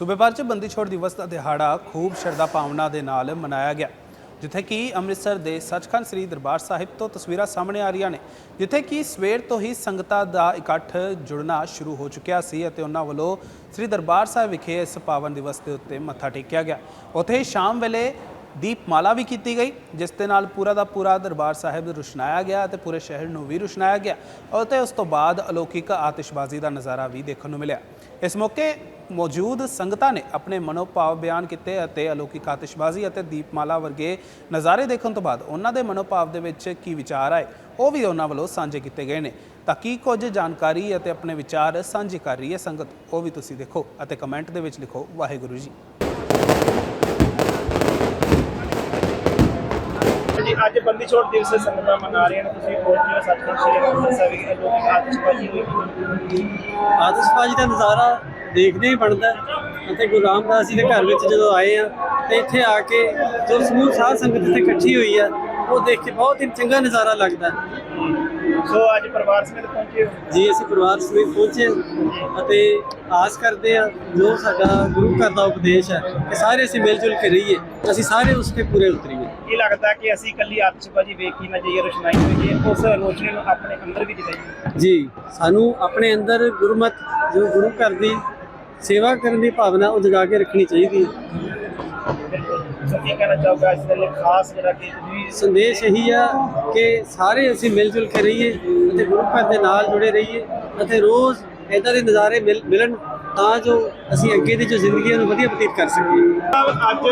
ਸੂਬੇ ਭਰ 'ਚ ਬੰਦੀ ਛੋੜ ਦਿਵਸ ਦਾ ਦਿਹਾੜਾ ਖੂਬ ਸ਼ਰਧਾ ਭਾਵਨਾ ਦੇ ਨਾਲ ਮਨਾਇਆ ਗਿਆ, ਜਿੱਥੇ ਕਿ ਅੰਮ੍ਰਿਤਸਰ ਦੇ ਸੱਚਖੰਡ ਸ੍ਰੀ ਦਰਬਾਰ ਸਾਹਿਬ ਤੋਂ ਤਸਵੀਰਾਂ ਸਾਹਮਣੇ ਆ ਰਹੀਆਂ ਨੇ, ਜਿੱਥੇ ਕਿ ਸਵੇਰ ਤੋਂ ਹੀ ਸੰਗਤਾਂ ਦਾ ਇਕੱਠ ਜੁੜਨਾ ਸ਼ੁਰੂ ਹੋ ਚੁੱਕਿਆ ਸੀ ਅਤੇ ਉਹਨਾਂ ਵੱਲੋਂ ਸ੍ਰੀ ਦਰਬਾਰ ਸਾਹਿਬ ਵਿਖੇ ਇਸ ਪਾਵਨ ਦਿਵਸ ਦੇ ਉੱਤੇ ਮੱਥਾ ਟੇਕਿਆ ਗਿਆ। ਉੱਥੇ ਹੀ ਸ਼ਾਮ ਵੇਲੇ ਦੀਪਮਾਲਾ ਵੀ ਕੀਤੀ ਗਈ, ਜਿਸ ਦੇ ਨਾਲ ਪੂਰਾ ਦਾ ਪੂਰਾ ਦਰਬਾਰ ਸਾਹਿਬ ਰੁਸ਼ਨਾਇਆ ਗਿਆ ਅਤੇ ਪੂਰੇ ਸ਼ਹਿਰ ਨੂੰ ਵੀ ਰੁਸ਼ਨਾਇਆ ਗਿਆ, ਅਤੇ ਉਸ ਤੋਂ ਬਾਅਦ ਅਲੌਕਿਕ ਆਤਿਸ਼ਬਾਜ਼ੀ ਦਾ ਨਜ਼ਾਰਾ ਵੀ ਦੇਖਣ ਨੂੰ ਮਿਲਿਆ। ਇਸ ਮੌਕੇ ਮੌਜੂਦ ਸੰਗਤਾਂ ਨੇ ਆਪਣੇ ਮਨੋਭਾਵ ਬਿਆਨ ਕੀਤੇ ਅਤੇ ਅਲੌਕਿਕ ਆਤਿਸ਼ਬਾਜ਼ੀ ਅਤੇ ਦੀਪਮਾਲਾ ਵਰਗੇ ਨਜ਼ਾਰੇ ਦੇਖਣ ਤੋਂ ਬਾਅਦ ਉਹਨਾਂ ਦੇ ਮਨੋਭਾਵ ਦੇ ਵਿੱਚ ਕੀ ਵਿਚਾਰ ਆਏ, ਉਹ ਵੀ ਉਹਨਾਂ ਵੱਲੋਂ ਸਾਂਝੇ ਕੀਤੇ ਗਏ ਨੇ। ਤਾਂ ਕੀ ਕੁਝ ਜਾਣਕਾਰੀ ਅਤੇ ਆਪਣੇ ਵਿਚਾਰ ਸਾਂਝੇ ਕਰ ਰਹੀ ਹੈ ਸੰਗਤ, ਉਹ ਵੀ ਤੁਸੀਂ ਦੇਖੋ ਅਤੇ ਕਮੈਂਟ ਦੇ ਵਿੱਚ ਲਿਖੋ, ਵਾਹਿਗੁਰੂ ਜੀ। ਅੱਜ ਬੰਦੀ ਛੋੜ ਦਿਵਸ ਸੰਗਤਾਂ ਮਨਾ ਰਹੀਆਂ ਨੇ ਤੁਸੀਂ ਪਹੁੰਚੇ ਸੱਚਖੰਡ ਸ੍ਰੀ ਅੰਮ੍ਰਿਤਸਰ ਸਾਹਿਬ ਵਿਖੇ ਲੋਕ ਆਤਿਸ਼ਬਾਜ਼ੀ ਹੋਈ ਆਤਿਸ਼ਬਾਜ਼ੀ ਦਾ ਨਜ਼ਾਰਾ ਦੇਖਦੇ ਹੀ ਬਣਦਾ। ਅਤੇ ਗੁਰੂ ਰਾਮਦਾਸ ਜੀ ਦੇ ਘਰ ਵਿੱਚ ਜਦੋਂ ਆਏ ਆ ਤੇ ਇੱਥੇ ਆ ਕੇ ਜੋ ਸਮੂਹ ਸਾਧ ਸੰਗਤ ਇੱਥੇ ਇਕੱਠੀ ਹੋਈ ਆ ਉਹ ਦੇਖ ਕੇ ਬਹੁਤ ਹੀ ਚੰਗਾ ਨਜ਼ਾਰਾ ਲੱਗਦਾ। ਸੋ ਅੱਜ ਪਰਿਵਾਰ ਸਮੇਤ ਪਹੁੰਚੇ ਹੋ ਜੀ ਅਸੀਂ ਪਰਿਵਾਰ ਸਮੇਤ ਪਹੁੰਚੇ ਅਤੇ ਆਸ ਕਰਦੇ ਆ ਜੋ ਸਾਡਾ ਗੁਰੂ ਘਰ ਦਾ ਉਪਦੇਸ਼ ਹੈ ਕਿ ਸਾਰੇ ਅਸੀਂ ਮਿਲ ਜੁਲ ਕੇ ਰਹੀਏ ਅਸੀਂ ਸਾਰੇ ਉਸ ਤੇ ਪੂਰੇ ਉਤਰੀਏ ਕੀ ਲੱਗਦਾ ਕਿ ਅਸੀਂ ਇਕੱਲੀ ਆਤਿਸ਼ਬਾਜ਼ੀ ਵੇਖ ਹੀ ਨਾ ਜਾਈਏ ਰੋਸ਼ਨਾਈ ਹੋਈਏ ਉਸ ਰੋਸ਼ਨੀ ਨੂੰ ਆਪਣੇ ਅੰਦਰ ਵੀ ਜਗਾਈਏ ਜੀ ਸਾਨੂੰ ਆਪਣੇ ਅੰਦਰ ਗੁਰਮਤ ਜੋ ਗੁਰੂ ਘਰ ਦੀ ਸੇਵਾ ਕਰਨ ਦੀ ਭਾਵਨਾ ਉਹ ਜਗਾ ਕੇ ਰੱਖਣੀ ਚਾਹੀਦੀ ਕੀ ਕਹਿਣਾ ਚਾਹੋਗੇ? ਲਈ ਖਾਸ ਜਿਹੜਾ ਕਿ ਸੰਦੇਸ਼ ਇਹੀ ਆ ਕਿ ਸਾਰੇ ਅਸੀਂ ਮਿਲ ਜੁਲ ਕੇ ਰਹੀਏ ਅਤੇ ਗੁਰੂ ਘਰ ਦੇ ਨਾਲ ਜੁੜੇ ਰਹੀਏ ਅਤੇ ਰੋਜ਼ ਇਦਾਂ ਦੇ ਨਜ਼ਾਰੇ ਮਿਲ- ਮਿਲਣ ਤਾਂ ਜੋ ਅਸੀਂ ਅੱਗੇ ਦੀ ਜੋ ਜ਼ਿੰਦਗੀ ਉਹਨੂੰ ਵਧੀਆ ਬਤੀਤ ਕਰ ਸਕੀਏ। ਅੱਜ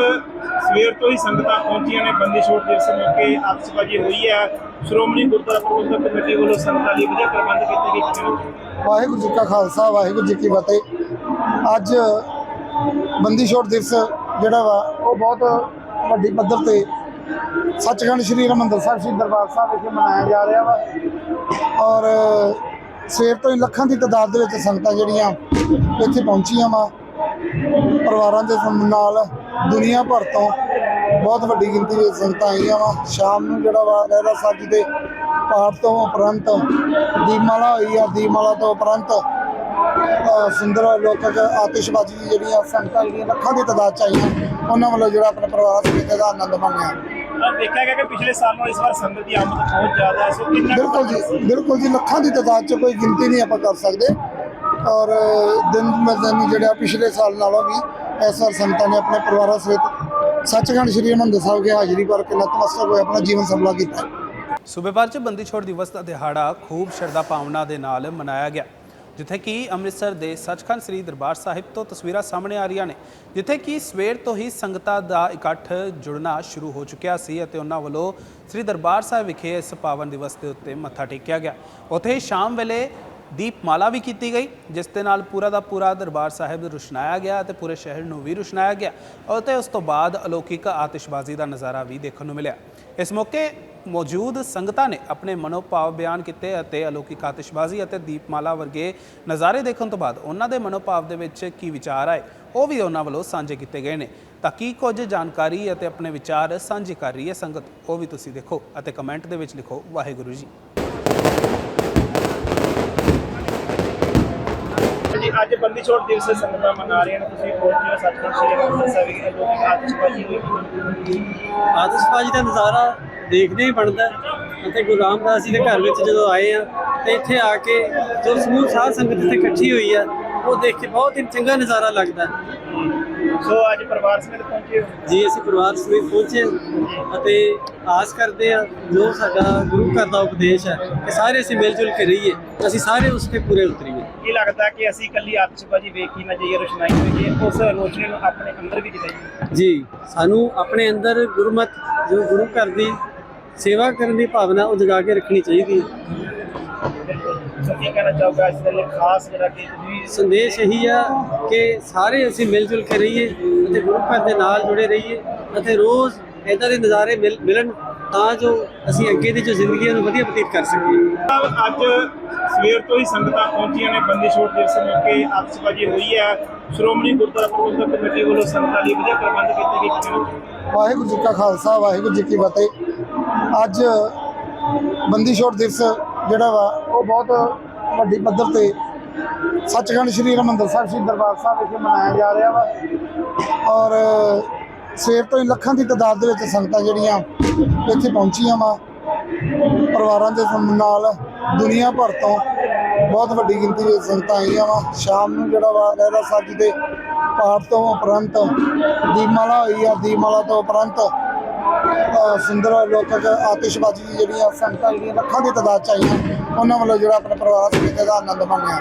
ਸਵੇਰ ਤੋਂ ਹੀ ਸੰਗਤਾਂ ਪਹੁੰਚੀਆਂ ਨੇ ਬੰਦੀ ਛੋੜ ਦਿਵਸ ਮੌਕੇ ਆਤਿਸ਼ਬਾਜ਼ੀ ਹੋਈ ਹੈ। ਸ਼੍ਰੋਮਣੀ ਗੁਰਦੁਆਰਾ ਪ੍ਰਬੰਧਕ ਕਮੇਟੀ ਵੱਲੋਂ ਸੰਗਤਾਂ ਲਈ ਵਧੀਆ ਪ੍ਰਬੰਧ ਕੀਤੇ ਗਏ। ਕਿਵੇਂ ਵਾਹਿਗੁਰੂ ਜੀ ਕਾ ਖਾਲਸਾ ਵਾਹਿਗੁਰੂ ਜੀ ਕੀ ਫਤਿਹ। ਅੱਜ ਬੰਦੀ ਛੋੜ ਦਿਵਸ ਜਿਹੜਾ ਵਾ ਉਹ ਬਹੁਤ ਵੱਡੀ ਪੱਧਰ ਤੇ ਸੱਚਖੰਡ ਸ੍ਰੀ ਹਰਿਮੰਦਰ ਸਾਹਿਬ ਸ੍ਰੀ ਦਰਬਾਰ ਸਾਹਿਬ ਵਿਖੇ ਮਨਾਇਆ ਜਾ ਰਿਹਾ ਵਾ। ਔਰ ਸਵੇਰ ਤੋਂ ਹੀ ਲੱਖਾਂ ਦੀ ਤਾਦਾਦ ਦੇ ਵਿੱਚ ਸੰਗਤਾਂ ਜਿਹੜੀਆਂ ਇੱਥੇ ਪਹੁੰਚੀਆਂ ਵਾ। ਪਰਿਵਾਰਾਂ ਦੇ ਨਾਲ ਦੁਨੀਆ ਭਰ ਤੋਂ ਬਹੁਤ ਵੱਡੀ ਗਿਣਤੀ ਵਿੱਚ ਸੰਗਤਾਂ ਆਈਆਂ ਵਾ। ਸ਼ਾਮ ਨੂੰ ਜਿਹੜਾ ਵਾ ਰਹਿਰਾ ਸਾਹਿਬ ਦੇ ਪਾਠ ਤੋਂ ਉਪਰੰਤ ਦੀਪਮਾਲਾ ਹੋਈ ਆ। ਦੀਪਮਾਲਾ ਤੋਂ ਉਪਰੰਤ ਸੁੰਦਰ ਲੋਕਕ ਆਤਿਸ਼ਬਾਜ਼ੀ ਜਿਹੜੀਆਂ ਸੰਗਤਾਂ ਜਿਹੜੀਆਂ ਲੱਖਾਂ ਦੀ ਤਾਦਾਦ ਚ ਆਈਆਂ। ਉਹਨਾਂ ਵੱਲੋਂ ਜਿਹੜਾ ਆਪਣੇ ਪਰਿਵਾਰ ਸਮੇਤ ਦਾ ਆਨੰਦ ਮਾਣਿਆ। ਦੇਖਿਆ ਗਿਆ ਕਿ ਪਿਛਲੇ ਸਾਲ ਨਾਲੋਂ ਇਸ ਵਾਰ ਸੰਗਤ ਦੀ ਆਮਦ ਬਹੁਤ ਜ਼ਿਆਦਾ ਹੈ। ਸੋ ਕਿੰਨਾ ਬਿਲਕੁਲ ਜੀ ਬਿਲਕੁਲ ਜੀ ਲੱਖਾਂ ਦੀ ਤਾਦਾਦ ਚ ਕੋਈ ਗਿਣਤੀ ਨਹੀਂ ਆਪਾਂ ਕਰ ਸਕਦੇ। ਔਰ ਦਿਨ ਮਦਨ ਜਿਹੜਾ ਪਿਛਲੇ ਸਾਲ ਨਾਲੋਂ ਵੀ ਇਸ ਵਾਰ ਸੰਗਤਾਂ ਨੇ ਆਪਣੇ ਪਰਿਵਾਰਾਂ ਸਮੇਤ ਸੱਚਖੰਡ ਸ੍ਰੀ ਹਰਿਮੰਦਰ ਸਾਹਿਬ ਕੇ ਹਾਜ਼ਰੀ ਭਰ ਕੇ ਨਤਮਸਤਕ ਹੋਏ, ਆਪਣਾ ਜੀਵਨ ਸਫਲਾ ਕੀਤਾ। ਸੂਬੇ 'ਚ ਬੰਦੀ ਛੋੜ ਦਿਵਸ ਦਾ ਦਿਹਾੜਾ ਖੂਬ ਸ਼ਰਧਾ ਭਾਵਨਾ ਦੇ ਨਾਲ ਮਨਾਇਆ ਗਿਆ, ਜਿੱਥੇ ਕਿ ਅੰਮ੍ਰਿਤਸਰ ਦੇ ਸੱਚਖੰਡ ਸ੍ਰੀ ਦਰਬਾਰ ਸਾਹਿਬ ਤੋਂ ਤਸਵੀਰਾਂ ਸਾਹਮਣੇ ਆ ਰਹੀਆਂ ਨੇ, ਜਿੱਥੇ ਕਿ ਸਵੇਰ ਤੋਂ ਹੀ ਸੰਗਤਾਂ ਦਾ ਇਕੱਠ ਜੁੜਨਾ ਸ਼ੁਰੂ ਹੋ ਚੁੱਕਿਆ ਸੀ ਅਤੇ ਉਹਨਾਂ ਵੱਲੋਂ ਸ੍ਰੀ ਦਰਬਾਰ ਸਾਹਿਬ ਵਿਖੇ ਇਸ ਪਾਵਨ ਦਿਵਸ ਦੇ ਉੱਤੇ ਮੱਥਾ ਟੇਕਿਆ ਗਿਆ। ਉੱਥੇ ਹੀ ਸ਼ਾਮ ਵੇਲੇ ਦੀਪਮਾਲਾ ਵੀ ਕੀਤੀ ਗਈ, ਜਿਸ ਦੇ ਨਾਲ ਪੂਰਾ ਦਾ ਪੂਰਾ ਦਰਬਾਰ ਸਾਹਿਬ ਰੁਸ਼ਨਾਇਆ ਗਿਆ ਅਤੇ ਪੂਰੇ ਸ਼ਹਿਰ ਨੂੰ ਵੀ ਰੁਸ਼ਨਾਇਆ ਗਿਆ ਅਤੇ ਉਸ ਤੋਂ ਬਾਅਦ ਅਲੌਕਿਕ ਆਤਿਸ਼ਬਾਜ਼ੀ ਦਾ ਨਜ਼ਾਰਾ ਵੀ ਦੇਖਣ ਨੂੰ ਮਿਲਿਆ। ਇਸ ਮੌਕੇ ਮੌਜੂਦ ਸੰਗਤਾਂ ਨੇ ਆਪਣੇ ਮਨੋਭਾਵ ਬਿਆਨ ਕੀਤੇ ਅਤੇ ਅਲੌਕਿਕ ਆਤਿਸ਼ਬਾਜ਼ੀ ਅਤੇ ਦੀਪਮਾਲਾ ਵਰਗੇ ਨਜ਼ਾਰੇ ਦੇਖਣ ਤੋਂ ਬਾਅਦ ਉਹਨਾਂ ਦੇ ਮਨੋਭਾਵ ਦੇ ਵਿੱਚ ਕੀ ਵਿਚਾਰ ਆਏ, ਉਹ ਵੀ ਉਹਨਾਂ ਵੱਲੋਂ ਸਾਂਝੇ ਕੀਤੇ ਗਏ ਨੇ। ਤਾਂ ਕੀ ਕੁਝ ਜਾਣਕਾਰੀ ਅਤੇ ਆਪਣੇ ਵਿਚਾਰ ਸਾਂਝੇ ਕਰ ਰਹੀ ਹੈ ਸੰਗਤ, ਉਹ ਵੀ ਤੁਸੀਂ ਦੇਖੋ ਅਤੇ ਕਮੈਂਟ ਦੇ ਵਿੱਚ ਲਿਖੋ, ਵਾਹਿਗੁਰੂ ਜੀ। ਅੱਜ ਬੰਦੀ ਛੋੜ ਦਿਵਸ ਸੰਗਤਾਂ ਮਨਾ ਰਹੀਆਂ ਨੇ ਤੁਸੀਂ ਪਹੁੰਚੇ ਹੋ ਸੱਚਖੰਡ ਸ੍ਰੀ ਅੰਮ੍ਰਿਤਸਰ ਸਾਹਿਬ ਵਿਖੇ ਲੋਕ ਆਤਿਸ਼ਬਾਜ਼ੀ ਹੋਈ ਆਤਿਸ਼ਬਾਜ਼ੀ ਦਾ ਨਜ਼ਾਰਾ ਦੇਖਦੇ ਹੀ ਬਣਦਾ। ਅਤੇ ਗੁਰੂ ਰਾਮਦਾਸ ਜੀ ਦੇ ਘਰ ਵਿੱਚ ਜਦੋਂ ਆਏ ਆ ਤੇ ਇੱਥੇ ਆ ਕੇ ਜੋ ਸਮੂਹ ਸਾਧ ਸੰਗਤ ਇੱਥੇ ਇਕੱਠੀ ਹੋਈ ਆ ਉਹ ਦੇਖ ਕੇ ਬਹੁਤ ਹੀ ਚੰਗਾ ਨਜ਼ਾਰਾ ਲੱਗਦਾ। ਸੋ ਅੱਜ ਪਰਿਵਾਰ ਸਮੇਤ ਪਹੁੰਚੇ ਹੋ ਜੀ ਅਸੀਂ ਪਰਿਵਾਰ ਸਮੇਤ ਪਹੁੰਚੇ ਅਤੇ ਆਸ ਕਰਦੇ ਆ ਜੋ ਸਾਡਾ ਗੁਰੂ ਘਰ ਦਾ ਉਪਦੇਸ਼ ਹੈ ਕਿ ਸਾਰੇ ਅਸੀਂ ਮਿਲ ਜੁਲ ਕੇ ਰਹੀਏ ਅਸੀਂ ਸਾਰੇ ਉਸ ਤੇ ਪੂਰੇ ਉਤਰੀਏ ਕੀ ਲੱਗਦਾ ਕਿ ਅਸੀਂ ਇਕੱਲੀ ਆਤਿਸ਼ਬਾਜ਼ੀ ਵੇਖ ਹੀ ਨਾ ਜਾਈਏ ਰੋਸ਼ਨਾਈ ਹੋਈਏ ਉਸ ਰੋਸ਼ਨੀ ਨੂੰ ਆਪਣੇ ਅੰਦਰ ਵੀ ਜਗਾਈਏ ਜੀ ਸਾਨੂੰ ਆਪਣੇ ਅੰਦਰ ਗੁਰਮਤ ਜੋ ਗੁਰੂ ਘਰ ਦੀ ਸੇਵਾ ਕਰਨ ਦੀ ਭਾਵਨਾ ਉਹ ਜਗਾ ਕੇ ਰੱਖਣੀ ਚਾਹੀਦੀ ਹੈ। ਸੰਦੇਸ਼ ਇਹੀ ਆ ਕਿ ਸਾਰੇ ਅਸੀਂ ਮਿਲ ਜੁਲ ਕੇ ਰਹੀਏ ਅਤੇ ਗੁਰੂ ਘਰ ਦੇ ਨਾਲ ਜੁੜੇ ਰਹੀਏ ਅਤੇ ਰੋਜ਼ ਇਦਾਂ ਦੇ ਨਜ਼ਾਰੇ ਮਿਲ- ਮਿਲਣ ਤਾਂ ਜੋ ਅਸੀਂ ਅੱਗੇ ਦੀ ਜੋ ਜ਼ਿੰਦਗੀ ਉਹਨੂੰ ਵਧੀਆ ਬਤੀਤ ਕਰ ਸਕੀਏ। ਅੱਜ ਸਵੇਰ ਤੋਂ ਹੀ ਸੰਗਤਾਂ ਪਹੁੰਚੀਆਂ ਨੇ ਬੰਦੀ ਛੋੜ ਦਿਵਸ ਮੌਕੇ ਆਤਿਸ਼ਬਾਜ਼ੀ ਹੋਈ ਹੈ। ਸ਼੍ਰੋਮਣੀ ਗੁਰਦੁਆਰਾ ਪ੍ਰਬੰਧਕ ਕਮੇਟੀ ਵੱਲੋਂ ਸੰਗਤਾਂ ਲਈ ਵਧੀਆ ਪ੍ਰਬੰਧ ਕੀਤੇ ਗਏ। ਕਿਵੇਂ ਵਾਹਿਗੁਰੂ ਜੀ ਕਾ ਖਾਲਸਾ, ਵਾਹਿਗੁਰੂ ਜੀ ਕੀ ਫਤਿਹ। ਅੱਜ ਬੰਦੀ ਛੋੜ ਦਿਵਸ ਜਿਹੜਾ ਵਾ, ਉਹ ਬਹੁਤ ਵੱਡੀ ਪੱਧਰ ਤੇ ਸੱਚਖੰਡ ਸ੍ਰੀ ਹਰਿਮੰਦਰ ਸਾਹਿਬ, ਸ੍ਰੀ ਦਰਬਾਰ ਸਾਹਿਬ ਵਿਖੇ ਮਨਾਇਆ ਜਾ ਰਿਹਾ ਵਾ। ਔਰ ਸਵੇਰ ਤੋਂ ਹੀ ਲੱਖਾਂ ਦੀ ਤਾਦਾਦ ਦੇ ਵਿੱਚ ਸੰਗਤਾਂ ਜਿਹੜੀਆਂ ਇੱਥੇ ਪਹੁੰਚੀਆਂ ਵਾ, ਪਰਿਵਾਰਾਂ ਦੇ ਨਾਲ ਦੁਨੀਆ ਭਰ ਤੋਂ ਬਹੁਤ ਵੱਡੀ ਗਿਣਤੀ ਵਿੱਚ ਸੰਗਤਾਂ ਆਈਆਂ ਵਾ। ਸ਼ਾਮ ਨੂੰ ਜਿਹੜਾ ਵਾ ਰਹਿਰਾ ਸਾਹਿਬ ਦੇ ਪਾਠ ਤੋਂ ਉਪਰੰਤ ਦੀਪਮਾਲਾ ਹੋਈ ਆ। ਦੀਪਮਾਲਾ ਤੋਂ ਉਪਰੰਤ ਸੁੰਦਰ ਲੋਕਕ ਆਤਿਸ਼ਬਾਜ਼ੀ ਦੀ ਜਿਹੜੀਆਂ ਸੰਗਤਾਂ ਜਿਹੜੀਆਂ ਲੱਖਾਂ ਦੀ ਤਾਦਾਦ ਚ ਆਈਆਂ। ਉਹਨਾਂ ਵੱਲੋਂ ਜਿਹੜਾ ਆਪਣੇ ਪਰਿਵਾਰ ਸਮੇਤ ਦਾ ਆਨੰਦ ਮਾਣਿਆ।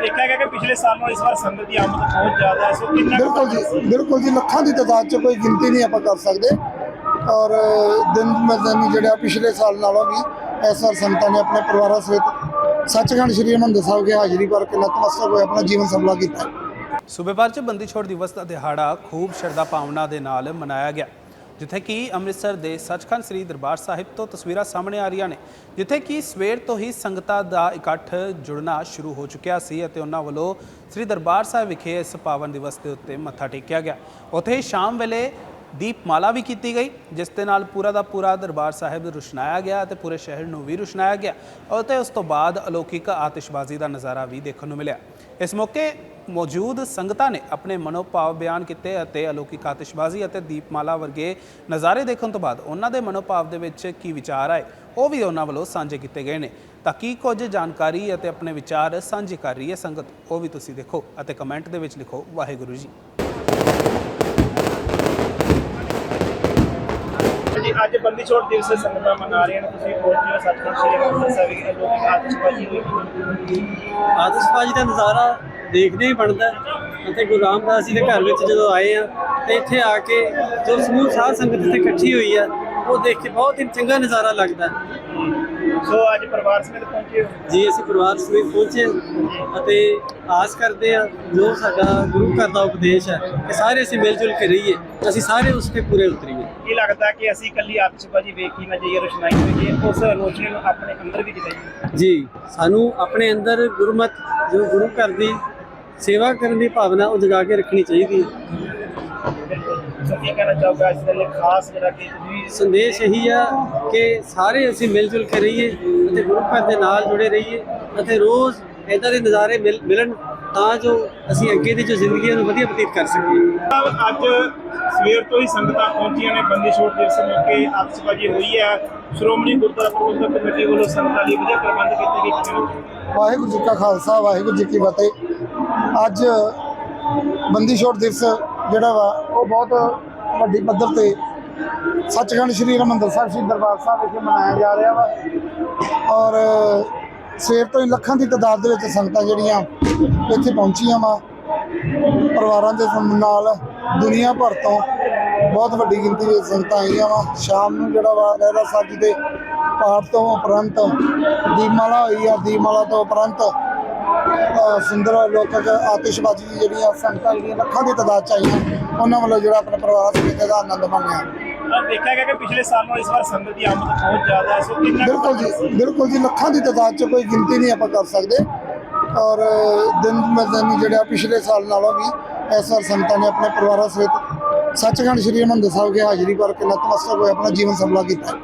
ਦੇਖਿਆ ਗਿਆ ਕਿ ਪਿਛਲੇ ਸਾਲ ਨਾਲੋਂ ਇਸ ਵਾਰ ਸੰਗਤ ਦੀ ਆਮਦ ਬਹੁਤ ਜ਼ਿਆਦਾ ਹੈ ਸੋ ਕਿੰਨਾ ਬਿਲਕੁਲ ਜੀ ਬਿਲਕੁਲ ਜੀ ਲੱਖਾਂ ਦੀ ਤਾਦਾਦ ਚ ਕੋਈ ਗਿਣਤੀ ਨਹੀਂ ਆਪਾਂ ਕਰ ਸਕਦੇ। ਔਰ ਦਿਨ ਮਦਨੀ ਜਿਹੜਾ ਪਿਛਲੇ ਸਾਲ ਨਾਲੋਂ ਵੀ ਇਸ ਵਾਰ ਸੰਗਤਾਂ ਨੇ ਆਪਣੇ ਪਰਿਵਾਰਾਂ ਸਮੇਤ ਸੱਚਖੰਡ ਸ੍ਰੀ ਹਰਿਮੰਦਰ ਸਾਹਿਬ ਕੇ ਹਾਜ਼ਰੀ ਭਰ ਕੇ ਨਤਮਸਤਕ ਹੋਏ ਆਪਣਾ ਜੀਵਨ ਸਫਲਾ ਕੀਤਾ ਸੂਬੇ ਭਰ 'ਚ ਬੰਦੀ ਛੋੜ ਦਿਵਸ ਦਾ ਦਿਹਾੜਾ ਖੂਬ ਸ਼ਰਧਾ ਭਾਵਨਾ ਦੇ ਨਾਲ ਮਨਾਇਆ ਗਿਆ, ਜਿੱਥੇ ਕਿ ਅੰਮ੍ਰਿਤਸਰ ਦੇ ਸੱਚਖੰਡ ਸ੍ਰੀ ਦਰਬਾਰ ਸਾਹਿਬ ਤੋਂ ਤਸਵੀਰਾਂ ਸਾਹਮਣੇ ਆ ਰਹੀਆਂ ਨੇ, ਜਿੱਥੇ ਕਿ ਸਵੇਰ ਤੋਂ ਹੀ ਸੰਗਤਾਂ ਦਾ ਇਕੱਠ ਜੁੜਨਾ ਸ਼ੁਰੂ ਹੋ ਚੁੱਕਿਆ ਸੀ ਅਤੇ ਉਹਨਾਂ ਵੱਲੋਂ ਸ੍ਰੀ ਦਰਬਾਰ ਸਾਹਿਬ ਵਿਖੇ ਇਸ ਪਾਵਨ ਦਿਵਸ ਦੇ ਉੱਤੇ ਮੱਥਾ ਟੇਕਿਆ ਗਿਆ। ਉੱਥੇ ਸ਼ਾਮ ਵੇਲੇ ਦੀਪਮਾਲਾ ਵੀ ਕੀਤੀ ਗਈ, ਜਿਸ ਦੇ ਨਾਲ ਪੂਰਾ ਦਾ ਪੂਰਾ ਦਰਬਾਰ ਸਾਹਿਬ ਰੁਸ਼ਨਾਇਆ ਗਿਆ ਅਤੇ ਪੂਰੇ ਸ਼ਹਿਰ ਨੂੰ ਵੀ ਰੁਸ਼ਨਾਇਆ ਗਿਆ ਅਤੇ ਉਸ ਤੋਂ ਬਾਅਦ ਅਲੌਕਿਕ ਆਤਿਸ਼ਬਾਜ਼ੀ ਦਾ ਨਜ਼ਾਰਾ ਵੀ ਦੇਖਣ ਨੂੰ ਮਿਲਿਆ। ਇਸ ਮੌਕੇ ਮੌਜੂਦ ਸੰਗਤਾਂ ਨੇ ਆਪਣੇ ਮਨੋਭਾਵ ਬਿਆਨ ਕੀਤੇ ਅਤੇ ਅਲੌਕਿਕ ਆਤਿਸ਼ਬਾਜ਼ੀ ਅਤੇ ਦੀਪਮਾਲਾ ਵਰਗੇ ਨਜ਼ਾਰੇ ਦੇਖਣ ਤੋਂ ਬਾਅਦ ਉਹਨਾਂ ਦੇ ਮਨੋਭਾਵ ਦੇ ਵਿੱਚ ਕੀ ਵਿਚਾਰ ਆਏ, ਉਹ ਵੀ ਉਹਨਾਂ ਵੱਲੋਂ ਸਾਂਝੇ ਕੀਤੇ ਗਏ ਨੇ। ਤਾਂ ਕੀ ਕੁਝ ਜਾਣਕਾਰੀ ਅਤੇ ਆਪਣੇ ਵਿਚਾਰ ਸਾਂਝੇ ਕਰ ਰਹੀ ਹੈ ਸੰਗਤ, ਉਹ ਵੀ ਤੁਸੀਂ ਦੇਖੋ ਅਤੇ ਕਮੈਂਟ ਦੇ ਵਿੱਚ ਲਿਖੋ, ਵਾਹਿਗੁਰੂ ਜੀ ਜੀ ਅੱਜ ਬੰਦੀ ਛੋੜ ਦਿਵਸ ਸੰਗਤਾਂ ਮਨਾ ਰਹੀਆਂ ਨੇ ਤੁਸੀਂ ਪਹੁੰਚੇ ਹੋ ਸੱਚਖੰਡ ਸ੍ਰੀ ਹਰਿਮੰਦਰ ਸਾਹਿਬ ਵਿਖੇ ਲੋਕ ਆਤਿਸ਼ਬਾਜ਼ੀ ਹੋਈ। ਆਤਿਸ਼ਬਾਜ਼ੀ ਦਾ ਨਜ਼ਾਰਾ ਦੇਖਦੇ ਹੀ ਬਣਦਾ। ਅਤੇ ਗੁਰੂ ਰਾਮਦਾਸ ਜੀ ਦੇ ਘਰ ਵਿੱਚ ਜਦੋਂ ਆਏ ਆ ਤੇ ਇੱਥੇ ਆ ਕੇ ਜੋ ਸਮੂਹ ਸਾਧ ਸੰਗਤ ਇੱਥੇ ਇਕੱਠੀ ਹੋਈ ਆ ਉਹ ਦੇਖ ਕੇ ਬਹੁਤ ਹੀ ਚੰਗਾ ਨਜ਼ਾਰਾ ਲੱਗਦਾ। ਸੋ ਅੱਜ ਪਰਿਵਾਰ ਸਮੇਤ ਪਹੁੰਚੇ ਹੋ? ਜੀ ਅਸੀਂ ਪਰਿਵਾਰ ਸਮੇਤ ਪਹੁੰਚੇ ਹਾਂ ਅਤੇ ਆਸ ਕਰਦੇ ਆ ਜੋ ਸਾਡਾ ਗੁਰੂ ਘਰ ਦਾ ਉਪਦੇਸ਼ ਹੈ ਕਿ ਸਾਰੇ ਅਸੀਂ ਮਿਲ ਜੁਲ ਕੇ ਰਹੀਏ। ਅਸੀਂ ਸਾਰੇ ਉਸ ਤੇ ਪੂਰੇ ਉਤਰੀਏ। ਕੀ ਲੱਗਦਾ ਕਿ ਅਸੀਂ ਇਕੱਲੀ ਆਤਿਸ਼ਬਾਜ਼ੀ ਵੇਖ ਨਾ ਜਾਈਏ ਰੋਸ਼ਨਾਈ ਹੋਈਏ ਉਸ ਰੋਸ਼ਨੀ ਨੂੰ ਆਪਣੇ ਅੰਦਰ ਵੀ ਜਗਾਈਏ ਜੀ ਸਾਨੂੰ ਆਪਣੇ ਅੰਦਰ ਗੁਰਮਤ ਜੋ ਗੁਰੂ ਘਰ ਦੀ ਸੇਵਾ ਕਰਨ ਦੀ ਭਾਵਨਾ ਉਹ ਜਗਾ ਕੇ ਰੱਖਣੀ ਚਾਹੀਦੀ ਹੈ। ਸੋ ਕੀ ਕਹਿਣਾ ਚਾਹੋਗਾ? ਇਸ ਦੇ ਲਈ ਖਾਸ ਜਿਹੜਾ ਕਿ ਤੁਸੀਂ ਸੰਦੇਸ਼ ਇਹੀ ਆ ਕਿ ਸਾਰੇ ਅਸੀਂ ਮਿਲ ਜੁਲ ਕੇ ਰਹੀਏ ਅਤੇ ਗੁਰੂ ਘਰ ਦੇ ਨਾਲ ਜੁੜੇ ਰਹੀਏ ਅਤੇ ਰੋਜ਼ ਇਦਾਂ ਦੇ ਨਜ਼ਾਰੇ ਮਿਲ- ਮਿਲਣ ਤਾਂ ਜੋ ਅਸੀਂ ਅੱਗੇ ਦੀ ਜੋ ਜ਼ਿੰਦਗੀ ਨੂੰ ਵਧੀਆ ਬਤੀਤ ਕਰ ਸਕੀਏ। ਅੱਜ ਸਵੇਰ ਤੋਂ ਹੀ ਸੰਗਤਾਂ ਪਹੁੰਚੀਆਂ ਨੇ ਬੰਦੀ ਛੋੜ ਦਿਵਸ ਮੌਕੇ ਆਤਿਸ਼ਬਾਜ਼ੀ ਹੋਈ ਹੈ। ਸ਼੍ਰੋਮਣੀ ਗੁਰਦੁਆਰਾ ਪ੍ਰਬੰਧਕ ਕਮੇਟੀ ਵੱਲੋਂ ਸੰਗਤਾਂ ਲਈ ਵਧੀਆ ਪ੍ਰਬੰਧ ਕੀਤੇ ਗਏ। ਵਾਹਿਗੁਰੂ ਜੀ ਕਾ ਖਾਲਸਾ, ਵਾਹਿਗੁਰੂ ਜੀ ਕੀ ਫਤਿਹ। ਅੱਜ ਬੰਦੀ ਛੋੜ ਦਿਵਸ ਜਿਹੜਾ ਵਾ, ਉਹ ਬਹੁਤ ਵੱਡੀ ਪੱਧਰ ਤੇ ਸੱਚਖੰਡ ਸ੍ਰੀ ਹਰਿਮੰਦਰ ਸਾਹਿਬ, ਸ੍ਰੀ ਦਰਬਾਰ ਸਾਹਿਬ ਵਿਖੇ ਮਨਾਇਆ ਜਾ ਰਿਹਾ ਵਾ। ਔਰ ਸਵੇਰ ਤੋਂ ਹੀ ਲੱਖਾਂ ਦੀ ਤਾਦਾਦ ਦੇ ਵਿੱਚ ਸੰਗਤਾਂ ਜਿਹੜੀਆਂ ਇੱਥੇ ਪਹੁੰਚੀਆਂ ਵਾ। ਪਰਿਵਾਰਾਂ ਦੇ ਨਾਲ ਦੁਨੀਆ ਭਰ ਤੋਂ ਬਹੁਤ ਵੱਡੀ ਗਿਣਤੀ ਵਿੱਚ ਸੰਗਤਾਂ ਆਈਆਂ ਵਾ। ਸ਼ਾਮ ਨੂੰ ਜਿਹੜਾ ਵਾ ਰਹਿਰਾ ਸਾਹਿਬ ਦੇ ਪਾਠ ਤੋਂ ਉਪਰੰਤ ਦੀਪਮਾਲਾ ਹੋਈ ਆ ਦੀਪਮਾਲਾ ਤੋਂ ਉਪਰੰਤ ਸੁੰਦਰ ਲੋਕਕ ਆਤਿਸ਼ਬਾਜ਼ੀ ਦੀ ਜਿਹੜੀਆਂ ਸੰਗਤਾਂ ਜਿਹੜੀਆਂ ਲੱਖਾਂ ਦੀ ਤਾਦਾਦ ਚ ਆਈਆਂ ਉਹਨਾਂ ਵੱਲੋਂ ਜਿਹੜਾ ਆਪਣੇ ਪਰਿਵਾਰ ਸਮੇਤ ਦਾ ਆਨੰਦ ਮਾਣਿਆ। ਦੇਖਿਆ ਗਿਆ ਕਿ ਪਿਛਲੇ ਸਾਲ ਨਾਲੋਂ ਇਸ ਵਾਰ ਸੰਗਤ ਦੀ ਆਮਦ ਬਹੁਤ ਜ਼ਿਆਦਾ ਹੈ ਸੋ ਕਿੰਨਾ ਕੁ ਬਿਲਕੁਲ ਜੀ ਬਿਲਕੁਲ ਜੀ ਲੱਖਾਂ ਦੀ ਤਾਦਾਦ ਚ ਕੋਈ ਗਿਣਤੀ ਨਹੀਂ ਆਪਾਂ ਕਰ ਸਕਦੇ। ਔਰ ਦਿਨ ਮਦਨੀ ਜਿਹੜਾ ਪਿਛਲੇ ਸਾਲ ਨਾਲੋਂ ਵੀ ਇਸ ਵਾਰ ਸੰਗਤਾਂ ਨੇ ਆਪਣੇ ਪਰਿਵਾਰਾਂ ਸਮੇਤ ਸੱਚਖੰਡ ਸ੍ਰੀ ਹਰਿਮੰਦਰ ਸਾਹਿਬ ਕੇ ਹਾਜ਼ਰੀ ਭਰ ਕੇ ਨਤਮਸਤਕ ਹੋਏ ਆਪਣਾ ਜੀਵਨ ਸਫਲਾ ਕੀਤਾ